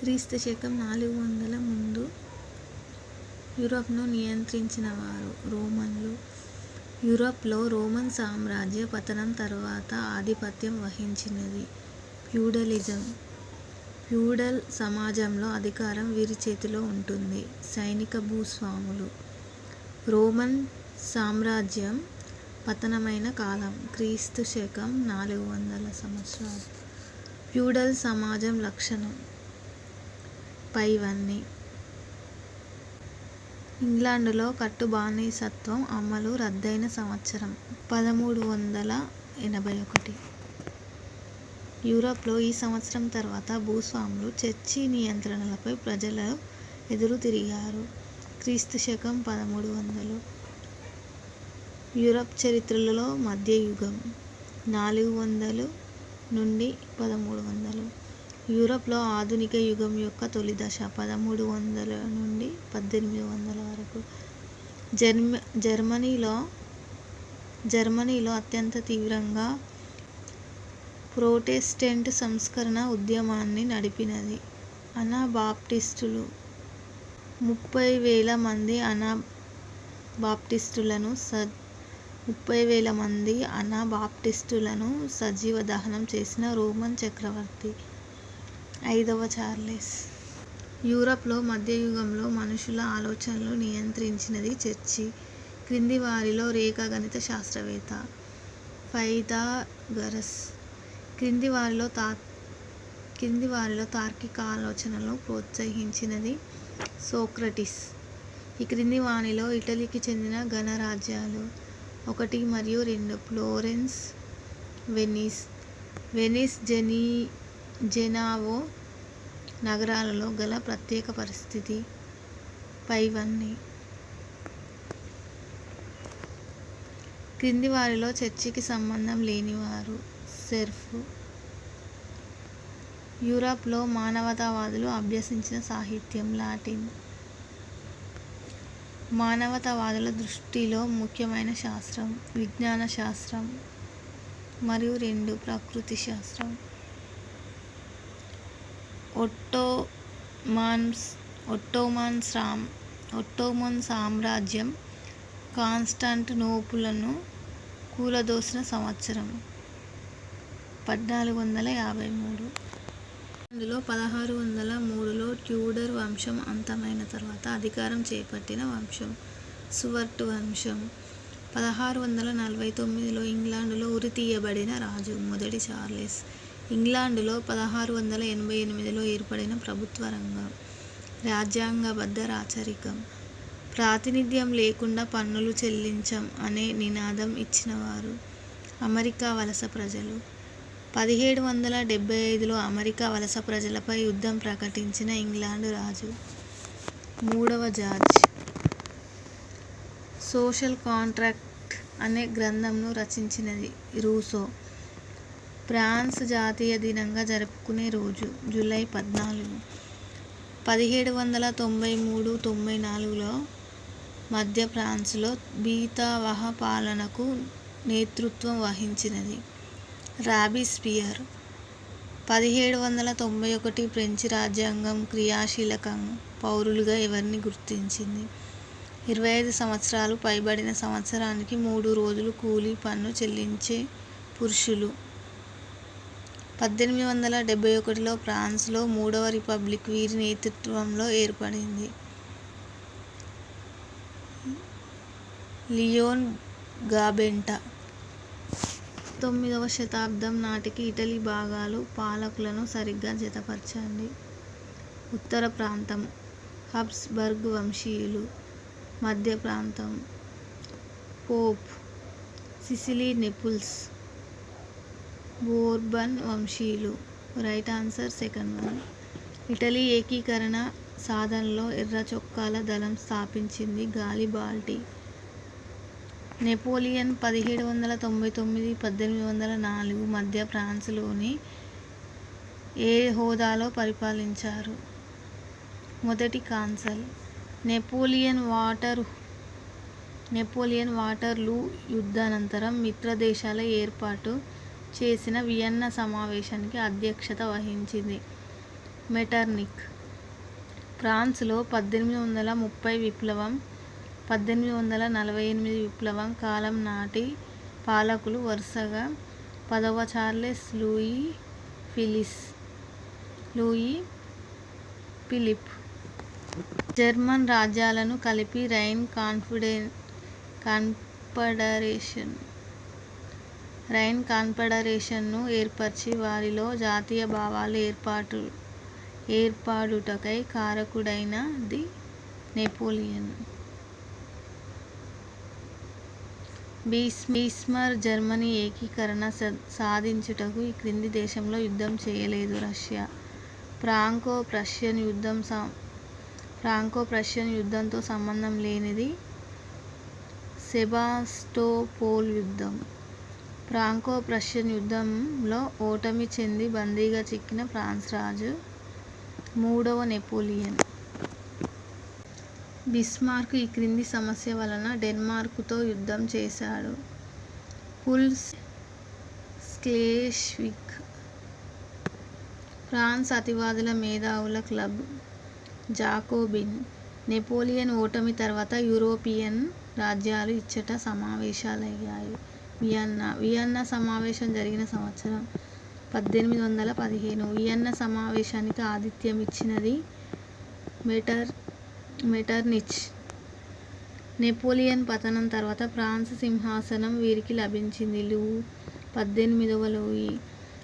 క్రీస్తు శకం నాలుగు వందల ముందు యూరప్ను నియంత్రించినవారు రోమన్లు. యూరప్లో రోమన్ సామ్రాజ్య పతనం తర్వాత ఆధిపత్యం వహించినది ఫ్యూడలిజం. ఫ్యూడల్ సమాజంలో అధికారం వీరి చేతిలో ఉంటుంది. సైనిక భూస్వాములు. రోమన్ సామ్రాజ్యం పతనమైన కాలం క్రీస్తు శకం నాలుగు వందల సంవత్సరాలు. ఫ్యూడల్ సమాజం లక్షణం పైవన్నీ. ఇంగ్లాండులో కట్టుబానిసత్వం అమలు రద్దయిన సంవత్సరం పదమూడు వందల ఎనభై ఒకటి. యూరప్లో ఈ సంవత్సరం తర్వాత భూస్వాములు చర్చి నియంత్రణలపై ప్రజలు ఎదురుతిరిగారు. క్రీస్తు శకం పదమూడు వందలు. యూరప్ చరిత్రలో మధ్యయుగం నాలుగు వందలు నుండి పదమూడు వందలు. యూరప్లో ఆధునిక యుగం యొక్క తొలి దశ పదమూడు వందల నుండి పద్దెనిమిది వందల వరకు. జర్మ జర్మనీలో జర్మనీలో అత్యంత తీవ్రంగా ప్రోటెస్టెంట్ సంస్కరణ ఉద్యమాన్ని నడిపినది అనాబాప్టిస్టులు ముప్పై వేల మంది అనాబాప్టిస్టులను స ముప్పై వేల మంది అనాబాప్టిస్టులను సజీవ దహనం చేసిన రోమన్ చక్రవర్తి ఐదవ చార్లెస్. యూరప్లో మధ్యయుగంలో మనుషుల ఆలోచనలు నియంత్రించినది చర్చి. క్రింది వారిలో రేఖాగణిత శాస్త్రవేత్త ఫైదాగరస్ క్రింది వారిలో తాత్ క్రింది వారిలో తార్కిక ఆలోచనలను ప్రోత్సహించినది సోక్రటిస్ ఈ క్రింది వాణిలో ఇటలీకి చెందిన గణరాజ్యాలు ఒకటి మరియు రెండు ఫ్లోరెన్స్ వెనిస్. వెనిస్ జెనావో నగరాలలో గల ప్రత్యేక పరిస్థితి పైవన్నీ. క్రింది వారిలో చర్చికి సంబంధం లేనివారు సెర్ఫ్. యూరప్లో మానవతావాదులు అభ్యసించిన సాహిత్యం లాటిన్. మానవతావాదుల దృష్టిలో ముఖ్యమైన శాస్త్రం విజ్ఞాన శాస్త్రం మరియు రెండు ప్రకృతి శాస్త్రం. ఒట్టోమన్ సామ్రాజ్యం కాన్స్టాంటినోపులను కూలదోసిన సంవత్సరం పద్నాలుగు వందల యాభై మూడు. అందులో పదహారు వందల మూడులో ట్యూడర్ వంశం అంతమైన తర్వాత అధికారం చేపట్టిన వంశం సువర్ట్ వంశం. పదహారు వందల నలభై తొమ్మిదిలో ఇంగ్లాండులో ఉరితీయబడిన రాజు మొదటి చార్లెస్. ఇంగ్లాండులో పదహారు వందల ఎనభై ఎనిమిదిలో ఏర్పడిన ప్రభుత్వ రంగం రాజ్యాంగబద్ధ రాచరికం. ప్రాతినిధ్యం లేకుండా పన్నులు చెల్లించం అనే నినాదం ఇచ్చినవారు అమెరికా వలస ప్రజలు. పదిహేడు వందల డెబ్బై ఐదులో అమెరికా వలస ప్రజలపై యుద్ధం ప్రకటించిన ఇంగ్లాండు రాజు మూడవ జార్జ్. సోషల్ కాంట్రాక్ట్ అనే గ్రంథంను రచించినది రూసో. ఫ్రాన్స్ జాతీయ దినంగా జరుపుకునే రోజు జూలై పద్నాలుగు. పదిహేడు వందల తొంభై మూడు తొంభై నాలుగులో మధ్య ఫ్రాన్స్లో బీతావహ పాలనకు నేతృత్వం వహించినది రాబిస్పియర్. పదిహేడు వందల తొంభై ఒకటి ఫ్రెంచి రాజ్యాంగం క్రియాశీలకం పౌరులుగా ఎవరిని గుర్తించింది. ఇరవై ఐదు సంవత్సరాలు పైబడిన సంవత్సరానికి మూడు రోజులు కూలీ పన్ను చెల్లించే పురుషులు. పద్దెనిమిది వందల డెబ్బై ఒకటిలో ఫ్రాన్స్లో మూడవ రిపబ్లిక్ వీరి నేతృత్వంలో ఏర్పడింది. Leon Gambetta. తొమ్మిదవ శతాబ్దం నాటికి ఇటలీ భాగాలు పాలకులను సరిగ్గా జతపరచండి. ఉత్తర ప్రాంతం హబ్స్బర్గ్ వంశీయులు. మధ్య ప్రాంతం Pope. Sicily Naples Bourbon వంశీయులు. Right answer second one. Italy ఏకీకరణ సాధనలో ఎర్ర చొక్కాల దళం స్థాపించింది గాలి బాల్టీ నెపోలియన్ పదిహేడు వందల తొంభై తొమ్మిది పద్దెనిమిది వందల నాలుగు మధ్య ఫ్రాన్స్లోని ఏ హోదాలో పరిపాలించారు? మొదటి consul. Napoleon water Napoleon Waterloo యుద్ధానంతరం మిత్రదేశాల ఏర్పాటు చేసిన వియన్నా సమావేశానికి అధ్యక్షత వహించింది. మెటర్నిక్ ఫ్రాన్స్లో పద్దెనిమిది వందల ముప్పై విప్లవం పద్దెనిమిది వందల నలభై ఎనిమిది విప్లవం కాలం నాటి పాలకులు వరుసగా పదవ చార్లెస్ లూయి ఫిలిస్ లూయి ఫిలిప్ జర్మన్ రాజ్యాలను కలిపి రైన్ కాన్ఫిడెన్ కాన్ఫెడరేషన్ రైన్ కాన్ఫెడరేషన్ను ఏర్పరిచి వారిలో జాతీయ భావాలు ఏర్పాటు ఏర్పడుటకై కారకుడైనది నెపోలియన్. బీస్ బీస్మర్ జర్మనీ ఏకీకరణ సాధించుటకు ఈ క్రింది దేశంలో యుద్ధం చేయలేదు రష్యా. ఫ్రాంకో ప్రష్యన్ యుద్ధం ఫ్రాంకో ప్రషియన్ యుద్ధంతో సంబంధం లేనిది సెబాస్టోపోల్ యుద్ధం. ఫ్రాంకో ప్రష్యన్ యుద్ధంలో ఓటమి చెంది బందీగా చిక్కిన ఫ్రాన్స్ రాజు మూడవ నెపోలియన్. బిస్మార్క్ ఈ క్రింది సమస్య వలన డెన్మార్కుతో యుద్ధం చేశాడు. పుల్స్ స్క్లేష్విక్. ఫ్రాన్స్ అతివాదుల మేధావుల క్లబ్ జాకోబిన్. నెపోలియన్ ఓటమి తర్వాత యూరోపియన్ రాజ్యాలు ఇచ్చట సమావేశాలయ్యాయి. వియన్నా వియన్నా సమావేశం జరిగిన సంవత్సరం పద్దెనిమిది వందల పదిహేను. వియన్నా సమావేశానికి ఆతిథ్యం ఇచ్చినది మెటర్ మెటర్నిచ్. నెపోలియన్ పతనం తర్వాత ఫ్రాన్స్ సింహాసనం వీరికి లభించింది. లూ పద్దెనిమిదవ లూయి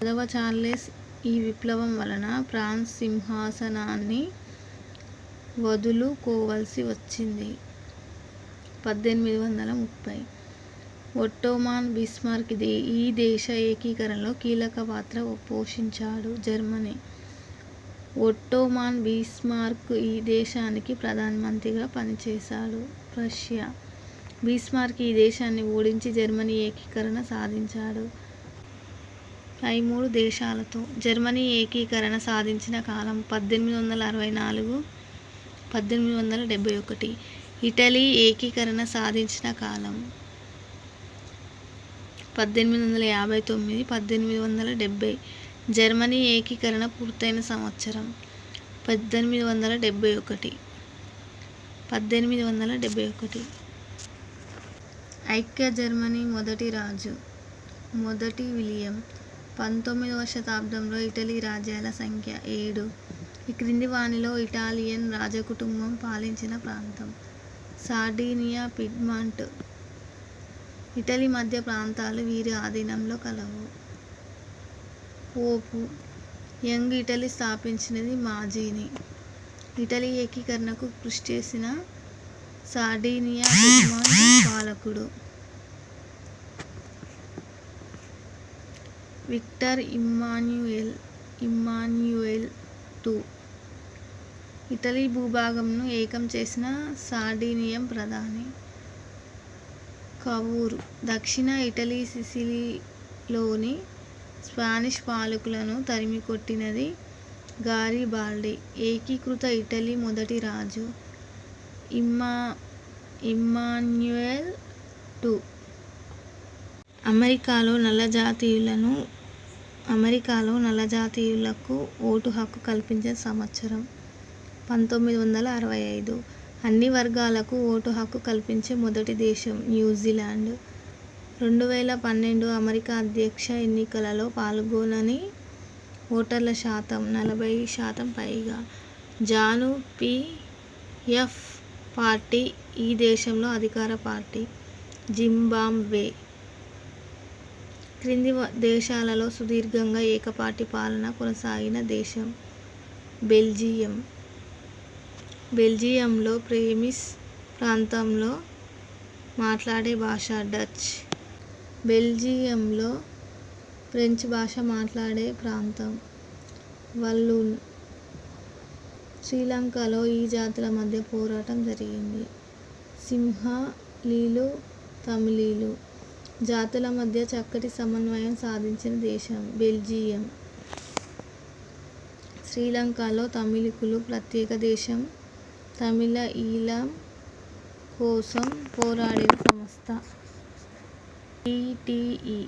పదవ చార్లెస్ ఈ విప్లవం వలన ఫ్రాన్స్ సింహాసనాన్ని వదులుకోవలసి వచ్చింది. పద్దెనిమిది వందల ముప్పై ఒట్టోమాన్ బిస్మార్క్ ఈ దేశ ఏకీకరణలో కీలక పాత్ర పోషించాడు జర్మనీ. ఒట్టోమాన్ బిస్మార్క్ ఈ దేశానికి ప్రధానమంత్రిగా పనిచేశాడు. రష్యా. బిస్మార్క్ ఈ దేశాన్ని ఓడించి జర్మనీ ఏకీకరణ సాధించాడు. పై మూడు దేశాలతో జర్మనీ ఏకీకరణ సాధించిన కాలం పద్దెనిమిది వందల అరవై నాలుగు పద్దెనిమిది వందల డెబ్బై ఒకటి. ఇటలీ ఏకీకరణ సాధించిన కాలం పద్దెనిమిది వందల యాభై తొమ్మిది పద్దెనిమిది వందల డెబ్బై జర్మనీ ఏకీకరణ పూర్తయిన సంవత్సరం. పద్దెనిమిది వందల డెబ్బై ఒకటి. పద్దెనిమిది వందల డెబ్బై ఒకటి. ఐక్య జర్మనీ మొదటి రాజు. మొదటి విలియం. పంతొమ్మిదవ శతాబ్దంలో ఇటలీ రాజ్యాల సంఖ్య ఏడు. ఈ క్రింది వానిలో ఇటాలియన్ రాజకుటుంబం పాలించిన ప్రాంతం. సార్డీనియా పిడ్మాంట్ ఇటలీ మధ్య ప్రాంతాలు వీరి ఆధీనంలో కలవు. పోపు యంగ్ ఇటలీ స్థాపించినది మాజీని. ఇటలీ ఏకీకరణకు కృషి చేసిన సార్డీనియా పాలకుడు. Victor Emmanuel Emmanuel two. Italy భూభాగంను ఏకం చేసిన సార్డీనియం ప్రధాని. కవూరు దక్షిణ ఇటలీ సిసిలీలోని స్పానిష్ పాలకులను తరిమికొట్టినది గారిబాల్డి. ఏకీకృత ఇటలీ మొదటి రాజు. ఇమ్మా ఇమ్మాన్యుయల్ టూ అమెరికాలో నల్లజాతీయులను అమెరికాలో నల్లజాతీయులకు ఓటు హక్కు కల్పించిన సంవత్సరం పంతొమ్మిది వందల అరవై ఐదు. అన్ని వర్గాలకు ఓటు హక్కు కల్పించే మొదటి దేశం న్యూజిలాండ్. రెండు వేల పన్నెండు అమెరికా అధ్యక్ష ఎన్నికలలో పాల్గొనని ఓటర్ల శాతం నలభై శాతం పైగా. జాను పిఎఫ్ పార్టీ ఈ దేశంలో అధికార పార్టీ. జింబాబ్వే. క్రింది దేశాలలో సుదీర్ఘంగా ఏకపార్టీ పాలన కొనసాగిన దేశం బెల్జియం. బెల్జియంలో ప్రేమిస్ ప్రాంతంలో మాట్లాడే భాష డచ్. బెల్జియంలో ఫ్రెంచ్ భాష మాట్లాడే ప్రాంతం వల్లూన్. శ్రీలంకలో ఈ జాతుల మధ్య పోరాటం జరిగింది. సింహలీలు తమిళీలు జాతుల మధ్య చక్కటి సమన్వయం సాధించిన దేశం బెల్జియం. శ్రీలంకలో తమిళికులు ప్రత్యేక దేశం తమిళ ఈలం కోసం పోరాడిన సంస్థ. టీటీఈ